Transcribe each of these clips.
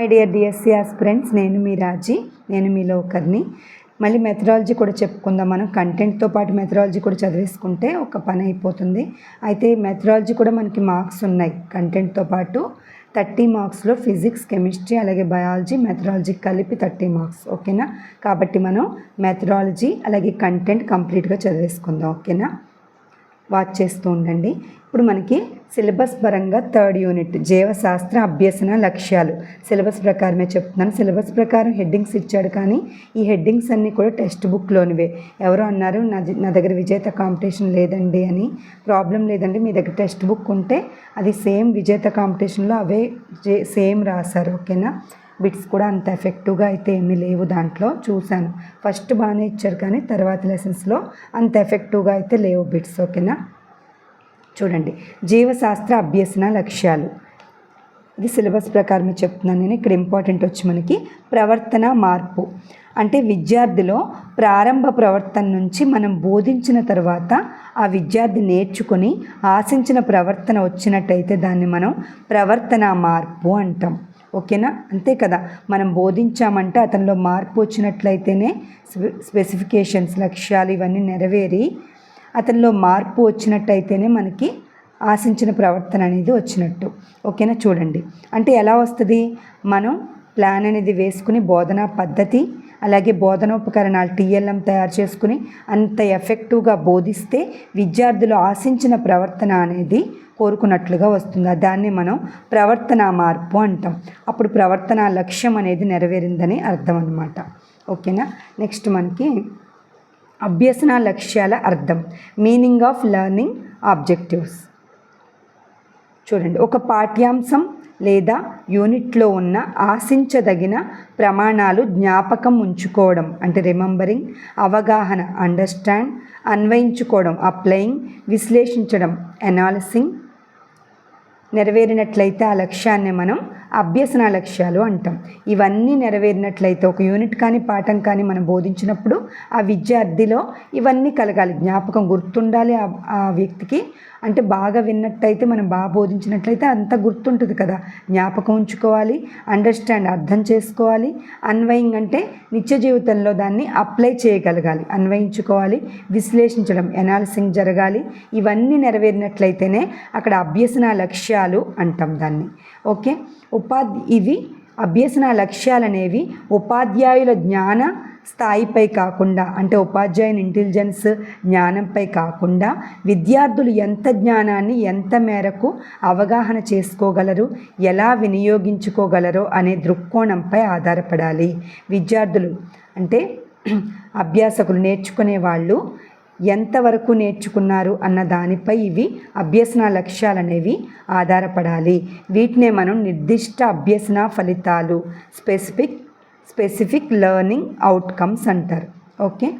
My dear DSC aspirants నేను మీ రాజీ నేను మీలో ఒకరిని మళ్ళీ మెథడాలజీ కూడా చెప్పుకుందాం మనం. కంటెంట్తో పాటు మెథడాలజీ కూడా చదివేసుకుంటే ఒక పని అయిపోతుంది. అయితే మెథడాలజీ కూడా మనకి మార్క్స్ ఉన్నాయి. కంటెంట్తో పాటు థర్టీ మార్క్స్లో ఫిజిక్స్ కెమిస్ట్రీ అలాగే బయాలజీ మెథడాలజీ కలిపి థర్టీ మార్క్స్. ఓకేనా? కాబట్టి మనం మెథడాలజీ అలాగే కంటెంట్ కంప్లీట్గా చదివేసుకుందాం. ఓకేనా? వాచ్ చేస్తూ ఉండండి. ఇప్పుడు మనకి సిలబస్ పరంగా థర్డ్ యూనిట్ జీవశాస్త్ర అభ్యసన లక్ష్యాలు. సిలబస్ ప్రకారమే చెప్తున్నాను. సిలబస్ ప్రకారం హెడ్డింగ్స్ ఇచ్చాడు కానీ ఈ హెడ్డింగ్స్ అన్నీ కూడా టెక్స్ట్ బుక్లోనివే. ఎవరో అన్నారు నా నా దగ్గర విజేత కాంపిటీషన్ లేదండి అని. ప్రాబ్లం లేదండి మీ దగ్గర టెక్స్ట్ బుక్ ఉంటే అది సేమ్ విజేత కాంపిటీషన్లో అవే సేమ్ రాశారు. ఓకేనా? బిట్స్ కూడా అంత ఎఫెక్టివ్గా అయితే ఏమీ లేవు దాంట్లో. చూశాను. ఫస్ట్ బాగానే ఇచ్చారు కానీ తర్వాత లెసన్స్లో అంత ఎఫెక్టివ్గా అయితే లేవు బిట్స్ ఓకేనా? చూడండి. జీవశాస్త్ర అభ్యసన లక్ష్యాలు. ఇది సిలబస్ ప్రకారమే చెప్తున్నాను నేను. ఇక్కడ ఇంపార్టెంట్ వచ్చి మనకి ప్రవర్తన మార్పు. అంటే విద్యార్థిలో ప్రారంభ ప్రవర్తన నుంచి మనం బోధించిన తర్వాత ఆ విద్యార్థి నేర్చుకొని ఆశించిన ప్రవర్తన వచ్చినట్టయితే దాన్ని మనం ప్రవర్తన మార్పు అంటాం. ఓకేనా? అంతే కదా. మనం బోధించామంటే అతనిలో మార్పు వచ్చినట్లయితేనే స్పె- స్పెసిఫికేషన్స్ లక్ష్యాలు ఇవన్నీ నెరవేరి అతనిలో మార్పు వచ్చినట్టయితేనే మనకి ఆశించిన ప్రవర్తన అనేది వచ్చినట్టు. ఓకేనా? చూడండి. అంటే ఎలా వస్తుంది? మనం ప్లాన్ అనేది వేసుకుని బోధనా పద్ధతి అలాగే బోధనోపకరణాలు టీఎల్ఎం తయారు చేసుకుని అంత ఎఫెక్టివ్గా బోధిస్తే విద్యార్థులు ఆశించిన ప్రవర్తన అనేది కోరుకున్నట్లుగా వస్తుంది. దాన్ని మనం ప్రవర్తన మార్పు అంటాం. అప్పుడు ప్రవర్తన లక్ష్యం అనేది నెరవేరిందని అర్థం అన్నమాట. ఓకేనా? నెక్స్ట్ మనకి అభ్యసన లక్ష్యాల అర్థం. Meaning of learning objectives. చూడండి. ఒక పాఠ్యాంశం లేదా యూనిట్లో ఉన్న ఆశించదగిన ప్రమాణాలు జ్ఞాపకం ఉంచుకోవడం అంటే రిమెంబరింగ్ అవగాహన అండర్స్టాండ్ అన్వయించుకోవడం అప్లయింగ్ విశ్లేషించడం ఎనాలిసింగ్ నెరవేరినట్లయితే ఆ లక్ష్యాన్ని మనం అభ్యసన లక్ష్యాలు అంటాం. ఇవన్నీ నెరవేరినట్లయితే ఒక యూనిట్ కానీ పాఠం కానీ మనం బోధించినప్పుడు ఆ విద్యార్థిలో ఇవన్నీ కలగాలి. జ్ఞాపకం గుర్తుండాలి ఆ- వ్యక్తికి. అంటే బాగా విన్నట్టయితే మనం బాగా బోధించినట్లయితే అంత గుర్తుంటుంది కదా. జ్ఞాపకం ఉంచుకోవాలి అండర్స్టాండ్ అర్థం చేసుకోవాలి. అన్వయింగ్ అంటే నిత్య జీవితంలో దాన్ని అప్లై చేయగలగాలి. అన్వయించుకోవాలి విశ్లేషించడం ఎనాలిసింగ్ జరగాలి. ఇవన్నీ నెరవేరినట్లయితేనే అక్కడ అభ్యసన లక్ష్యాలు అంటాం దాన్ని. ఓకే? ఉపాధి ఇవి అభ్యసన లక్ష్యాలు అనేవి ఉపాధ్యాయుల జ్ఞాన స్థాయిపై కాకుండా అంటే ఉపాధ్యాయుని ఇంటెలిజెన్స్ జ్ఞానంపై కాకుండా విద్యార్థులు ఎంత జ్ఞానాన్ని ఎంత మేరకు అవగాహన చేసుకోగలరు ఎలా వినియోగించుకోగలరో అనే దృక్కోణంపై ఆధారపడాలి. విద్యార్థులు అంటే అభ్యాసకులు నేర్చుకునే వాళ్ళు ఎంతవరకు నేర్చుకున్నారు అన్న దానిపై ఇవి అభ్యసన లక్ష్యాలు అనేవి ఆధారపడాలి. వీటినే మనం నిర్దిష్ట అభ్యసన ఫలితాలు స్పెసిఫిక్ స్పెసిఫిక్ లెర్నింగ్ అవుట్కమ్స్ అంటారు. ఓకే?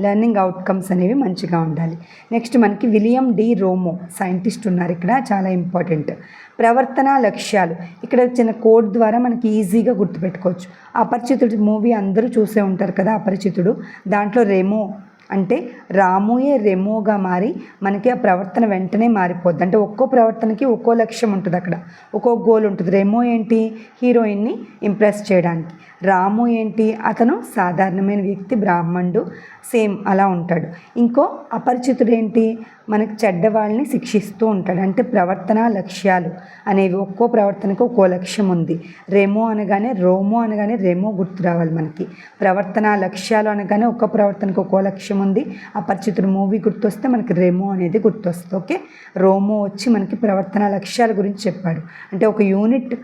లెర్నింగ్ అవుట్కమ్స్ అనేవి మంచిగా ఉండాలి. నెక్స్ట్ మనకి విలియం డి రోమో సైంటిస్ట్ ఉన్నారు ఇక్కడ చాలా ఇంపార్టెంట్. ప్రవర్తన లక్ష్యాలు. ఇక్కడ చిన్న కోడ్ ద్వారా మనకి ఈజీగా గుర్తుపెట్టుకోవచ్చు. అపరిచితుడు మూవీ అందరూ చూసే ఉంటారు కదా అపరిచితుడు. దాంట్లో రేమో అంటే రాముయే రెమోగా మారి మనకి ఆ ప్రవర్తన వెంటనే మారిపోద్ది. అంటే ఒక్కో ప్రవర్తనకి ఒక్కో లక్ష్యం ఉంటుంది అక్కడ. ఒక్కో గోల్ ఉంటుంది. రెమో ఏంటి? హీరోయిన్ని ఇంప్రెస్ చేయడానికి. రాము ఏంటి? అతను సాధారణమైన వ్యక్తి బ్రాహ్మణుడు సేమ్ అలా ఉంటాడు. ఇంకో అపరిచితుడు ఏంటి? మనకి చెడ్డవాళ్ళని శిక్షిస్తూ ఉంటాడు. అంటే ప్రవర్తన లక్ష్యాలు అనేవి ఒక్కో ప్రవర్తనకు ఒక్కో లక్ష్యం ఉంది. రెమో అనగానే రోమో అనగానే రెమో గుర్తు రావాలి మనకి. ప్రవర్తన లక్ష్యాలు అనగానే ఒక్కో ప్రవర్తనకు ఒక్కో లక్ష్యం ఉంది. అపరిచితుడు మూవీ గుర్తొస్తే మనకి రెమో అనేది గుర్తొస్తుంది. ఓకే? రోమో వచ్చి మనకి ప్రవర్తన లక్ష్యాల గురించి చెప్పాడు. అంటే ఒక యూనిట్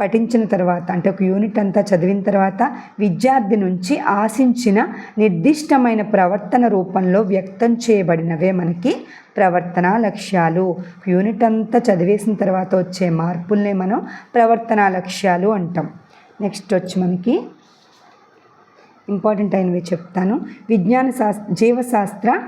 పఠించిన తర్వాత అంటే ఒక యూనిట్ అంతా చదివిన తర్వాత విద్యార్థి నుంచి ఆశించిన నిర్దిష్టమైన ప్రవర్తన రూపంలో వ్యక్తం చేయబడినవే మనకి ప్రవర్తన లక్ష్యాలు. యూనిట్ అంతా చదివేసిన తర్వాత వచ్చే మార్పుల్నే మనం ప్రవర్తన లక్ష్యాలు అంటాం. నెక్స్ట్ వచ్చి మనకి ఇంపార్టెంట్ అయినవి చెప్తాను. విజ్ఞాన శాస్త్ర జీవశాస్త్ర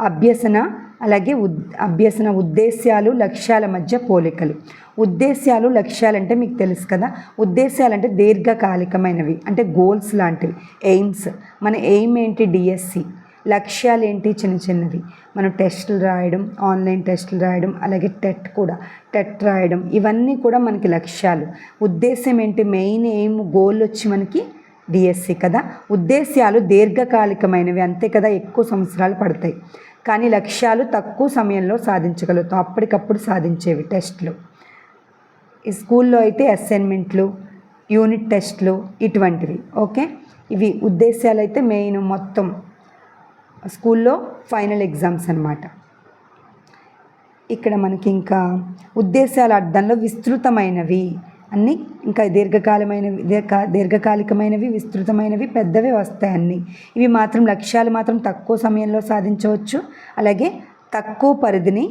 అభ్యసన అలాగే ఉద్ అభ్యసన ఉద్దేశ్యాలు లక్ష్యాల మధ్య పోలికలు. ఉద్దేశ్యాలు లక్ష్యాలంటే మీకు తెలుసు కదా? ఉద్దేశ్యాలంటే దీర్ఘకాలికమైనవి అంటే గోల్స్ లాంటివి ఎయిమ్స్ మన ఎయిమ్ ఏంటి? డిఎస్సి లక్ష్యాలు ఏంటి? చిన్న చిన్నవి. మనం టెస్టులు రాయడం ఆన్లైన్ టెస్టులు రాయడం అలాగే టెట్ కూడా. టెట్ రాయడం ఇవన్నీ కూడా మనకి లక్ష్యాలు. ఉద్దేశం ఏంటి? మెయిన్ ఎయిమ్ గోల్ వచ్చి మనకి డిఎస్సి కదా? ఉద్దేశ్యాలు దీర్ఘకాలికమైనవి అంతే కదా? ఎక్కువ సంవత్సరాలు పడతాయి. కానీ లక్ష్యాలు తక్కువ సమయంలో సాధించగలుగుతాం. అప్పటికప్పుడు సాధించేవి టెస్ట్లు. ఈ స్కూల్లో అయితే అసైన్మెంట్లు యూనిట్ టెస్ట్లు ఇటువంటివి. ఓకే? ఇవి ఉద్దేశాలు అయితే మెయిన్ మొత్తం స్కూల్లో ఫైనల్ ఎగ్జామ్స్ అన్నమాట. ఇక్కడ మనకి ఇంకా ఉద్దేశాల అర్థంలో విస్తృతమైనవి. అన్నీ. ఇంకా దీర్ఘకాలమైనవి దీర్ఘ దీర్ఘకాలికమైనవి విస్తృతమైనవి పెద్దవి వస్తాయి అన్నీ. ఇవి మాత్రం లక్ష్యాలు మాత్రం తక్కువ సమయంలో సాధించవచ్చు. అలాగే తక్కువ పరిధిని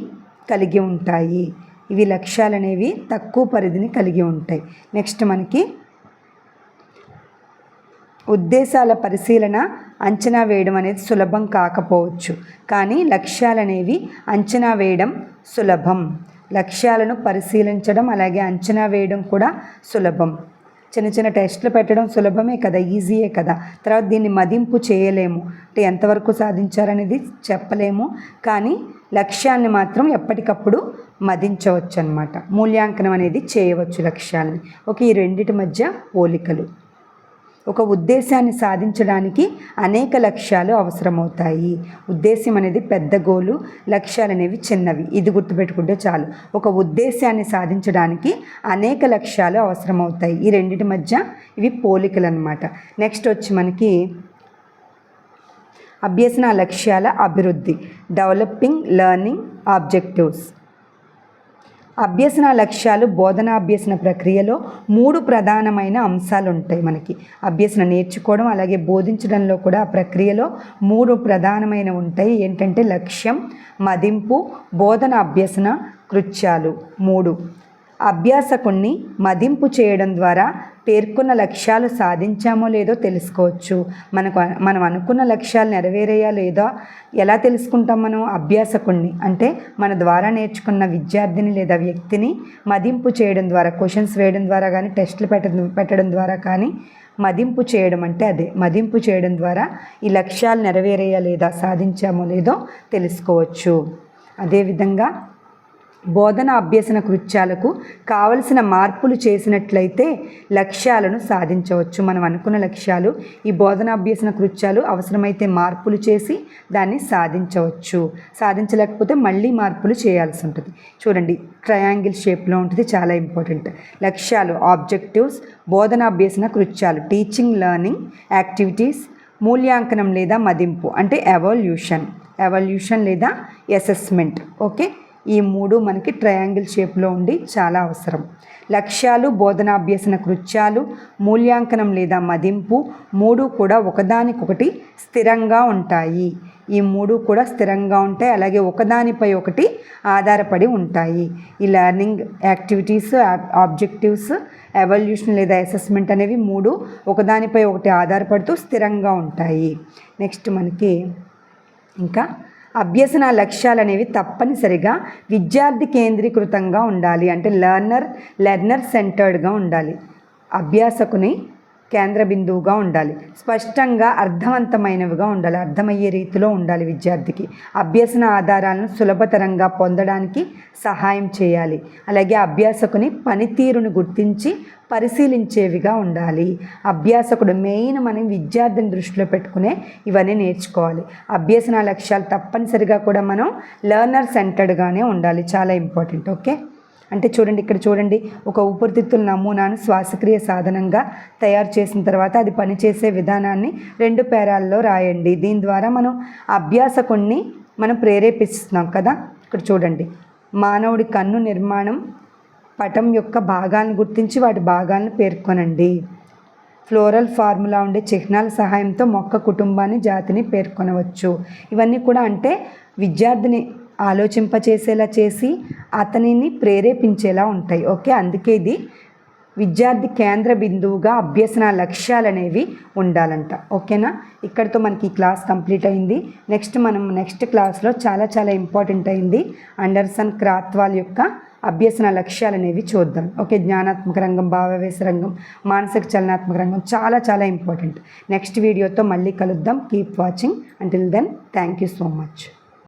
కలిగి ఉంటాయి. ఇవి లక్ష్యాలు అనేవి తక్కువ పరిధిని కలిగి ఉంటాయి. నెక్స్ట్ మనకి ఉద్దేశాల పరిశీలన అంచనా వేయడం అనేది సులభం కాకపోవచ్చు. కానీ లక్ష్యాలనేవి అంచనా వేయడం సులభం. లక్ష్యాలను పరిశీలించడం అలాగే అంచనా వేయడం కూడా సులభం. చిన్న చిన్న టెస్టులు పెట్టడం సులభమే కదా ఈజీయే కదా. తర్వాత దీన్ని మదింపు చేయలేము. అంటే ఎంతవరకు సాధించారనేది చెప్పలేము. కానీ లక్ష్యాన్ని మాత్రం ఎప్పటికప్పుడు మదించవచ్చు అనమాట మూల్యాంకనం అనేది చేయవచ్చు లక్ష్యాలని. ఒక ఈ రెండిటి మధ్య పోలికలు. ఒక ఉద్దేశాన్ని సాధించడానికి అనేక లక్ష్యాలు అవసరమవుతాయి. ఉద్దేశం అనేది పెద్ద గోలు లక్ష్యాలు అనేవి చిన్నవి. ఇది గుర్తుపెట్టుకుంటే చాలు. ఒక ఉద్దేశాన్ని సాధించడానికి అనేక లక్ష్యాలు అవసరమవుతాయి. ఈ రెండింటి మధ్య ఇవి పోలికలు అనమాట నెక్స్ట్ వచ్చి మనకి అభ్యసన లక్ష్యాల అభివృద్ధి. Developing learning objectives. అభ్యసన లక్ష్యాలు బోధన అభ్యసన ప్రక్రియలో మూడు ప్రధానమైన అంశాలు ఉంటాయి మనకి. అభ్యసన నేర్చుకోవడం అలాగే బోధించడంలో కూడా ఆ ప్రక్రియలో మూడు ప్రధానమైన ఉంటాయి. ఏంటంటే లక్ష్యం మదింపు బోధన అభ్యసన కృత్యాలు. మూడు. అభ్యాసకుణ్ణి మదింపు చేయడం ద్వారా పేర్కొన్న లక్ష్యాలు సాధించామో లేదో తెలుసుకోవచ్చు. మనకు మనం అనుకున్న లక్ష్యాలు నెరవేరాయా లేదో? ఎలా తెలుసుకుంటాం మనం అభ్యాసకుణ్ణి? అంటే మన ద్వారా నేర్చుకున్న విద్యార్థిని లేదా వ్యక్తిని మదింపు చేయడం ద్వారా క్వశ్చన్స్ వేయడం ద్వారా కానీ టెస్టులు పెట్టడం పెట్టడం ద్వారా కానీ మదింపు చేయడం అంటే అదే. మదింపు చేయడం ద్వారా ఈ లక్ష్యాలు నెరవేరాయా లేదా సాధించామో లేదో తెలుసుకోవచ్చు. అదేవిధంగా బోధన అభ్యసన కృత్యాలకు కావలసిన మార్పులు చేసినట్లయితే లక్ష్యాలను సాధించవచ్చు. మనం అనుకున్న లక్ష్యాలు ఈ బోధన అభ్యసన కృత్యాలు అవసరమైతే మార్పులు చేసి దాన్ని సాధించవచ్చు. సాధించలేకపోతే మళ్ళీ మార్పులు చేయాల్సి ఉంటుంది. చూడండి ట్రయాంగిల్ షేప్లో ఉంటుంది. చాలా ఇంపార్టెంట్ లక్ష్యాలు ఆబ్జెక్టివ్స్ బోధన అభ్యసన కృత్యాలు టీచింగ్ లెర్నింగ్ యాక్టివిటీస్ మూల్యాంకనం లేదా మదింపు అంటే ఎవల్యూషన్ ఎవల్యూషన్ లేదా అసెస్మెంట్ ఓకే ఈ మూడు మనకి ట్రయాంగిల్ షేప్లో ఉండి చాలా అవసరం. లక్ష్యాలు బోధనాభ్యసన కృత్యాలు మూల్యాంకనం లేదా మదింపు మూడు కూడా ఒకదానికొకటి స్థిరంగా ఉంటాయి. ఈ మూడు కూడా స్థిరంగా ఉంటాయి అలాగే ఒకదానిపై ఒకటి ఆధారపడి ఉంటాయి. ఈ లెర్నింగ్ యాక్టివిటీస్ ఆబ్జెక్టివ్స్ ఎవల్యూషన్ లేదా అసెస్మెంట్ అనేవి మూడు ఒకదానిపై ఒకటి ఆధారపడుతూ స్థిరంగా ఉంటాయి. నెక్స్ట్ మనకి ఇంకా అభ్యసన లక్ష్యాలు అనేవి తప్పనిసరిగా విద్యార్థి కేంద్రీకృతంగా ఉండాలి. అంటే లర్నర్ లెర్నర్ సెంటర్డ్గా ఉండాలి. అభ్యాసకుని కేంద్ర బిందువుగా ఉండాలి. స్పష్టంగా అర్థవంతమైనవిగా ఉండాలి. అర్థమయ్యే రీతిలో ఉండాలి విద్యార్థికి. అభ్యసన ఆధారాలను సులభతరంగా పొందడానికి సహాయం చేయాలి. అలాగే అభ్యాసకుని పనితీరును గుర్తించి పరిశీలించేవిగా ఉండాలి. అభ్యాసకుడు మెయిన్ మనం విద్యార్థిని దృష్టిలో పెట్టుకునే ఇవన్నీ నేర్చుకోవాలి. అభ్యసన లక్ష్యాలు తప్పనిసరిగా కూడా మనం లర్నర్ సెంటర్డ్గానే ఉండాలి. చాలా ఇంపార్టెంట్. ఓకే? అంటే చూడండి ఇక్కడ చూడండి ఒక ఊపిరితిత్తుల నమూనాను శ్వాసక్రియ సాధనంగా తయారు చేసిన తర్వాత అది పనిచేసే విధానాన్ని రెండు పేరాల్లో రాయండి. దీని ద్వారా మనం అభ్యాసకుణ్ణి మనం ప్రేరేపిస్తున్నాం కదా? ఇక్కడ చూడండి మానవుడి కన్ను నిర్మాణం పటం యొక్క భాగాలను గుర్తించి వాటి భాగాలను పేర్కొనండి. ఫ్లోరల్ ఫార్ములా ఉండే చిహ్నాల సహాయంతో మొక్క కుటుంబాన్ని జాతిని పేర్కొనవచ్చు. ఇవన్నీ కూడా అంటే విద్యార్థిని ఆలోచింపచేసేలా చేసి అతనిని ప్రేరేపించేలా ఉంటాయి. ఓకే? అందుకే ఇది విద్యార్థి కేంద్ర బిందువుగా అభ్యసన లక్ష్యాలు అనేవి ఉండాలంట. ఓకేనా? ఇక్కడితో మనకి ఈ క్లాస్ కంప్లీట్ అయింది. నెక్స్ట్ మనం నెక్స్ట్ క్లాస్లో చాలా చాలా ఇంపార్టెంట్ అయింది. అండర్సన్ క్రాత్వాల్ యొక్క అభ్యసన లక్ష్యాలు అనేవి చూద్దాం. ఓకే? జ్ఞానాత్మక రంగం భావవేశ రంగం మానసిక చలనాత్మక రంగం చాలా చాలా ఇంపార్టెంట్. నెక్స్ట్ వీడియోతో మళ్ళీ కలుద్దాం. Keep watching. Until then thank you so much